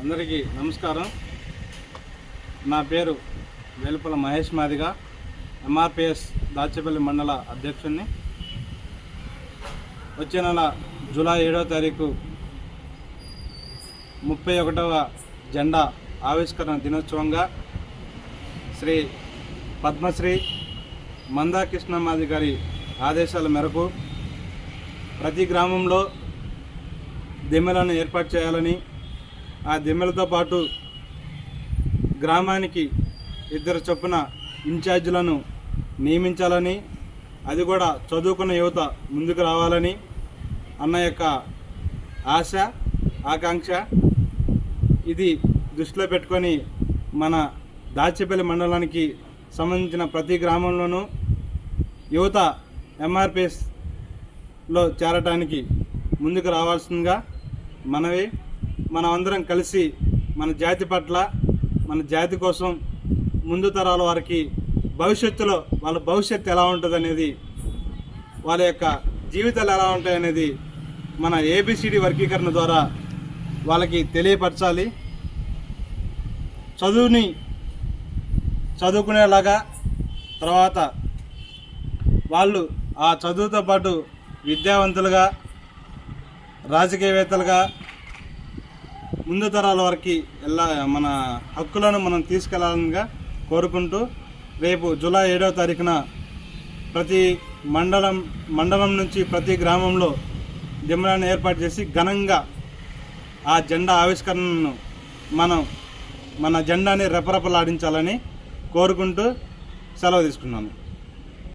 అందరికీ నమస్కారం. నా పేరు వేలుపల మహేష్ మాదిగా ఎంఆర్పిఎస్ దాచేపల్లి మండల అధ్యక్షుడిని వచ్చే నెల జూలై ఏడవ తారీఖు ముప్పై ఒకటవ జెండా ఆవిష్కరణ దినోత్సవంగా శ్రీ పద్మశ్రీ మందాకృష్ణమాది గారి ఆదేశాల మేరకు ప్రతి గ్రామంలో దిమ్మెలను ఏర్పాటు చేయాలని ఆ దిమ్మెలతో పాటు గ్రామానికి ఇద్దరు చొప్పున ఇన్ఛార్జీలను నియమించాలని అది కూడా చదువుకున్న యువత ముందుకు రావాలని అన్న యొక్క ఆశ ఆకాంక్ష. ఇది దృష్టిలో పెట్టుకొని మన దాచేపల్లి మండలానికి సంబంధించిన ప్రతి గ్రామంలోనూ యువత ఎంఆర్పిఎస్లో చేరటానికి ముందుకు రావాల్సిందిగా మనవి. మనం అందరం కలిసి మన జాతి పట్ల మన జాతి కోసం ముందు తరాల వారికి భవిష్యత్తులో వాళ్ళ భవిష్యత్తు ఎలా ఉంటుంది అనేది వాళ్ళ యొక్క జీవితాలు ఎలా ఉంటాయి అనేది మన ఏబిసిడి వర్గీకరణ ద్వారా వాళ్ళకి తెలియపరచాలి. చదువుని చదువుకునేలాగా తర్వాత వాళ్ళు ఆ చదువుతో పాటు విద్యావంతులుగా రాజకీయవేత్తలుగా ముందు తరాల వరకు ఎలా మన హక్కులను మనం తీసుకెళ్ళాలనిగా కోరుకుంటూ రేపు జూలై ఏడవ తారీఖున ప్రతి మండలం మండలం నుంచి ప్రతి గ్రామంలో దిమ్మలను ఏర్పాటు చేసి ఘనంగా ఆ జెండా ఆవిష్కరణను మనం మన జెండాని రెపరెపలాడించాలని కోరుకుంటూ సెలవు తీసుకున్నాను.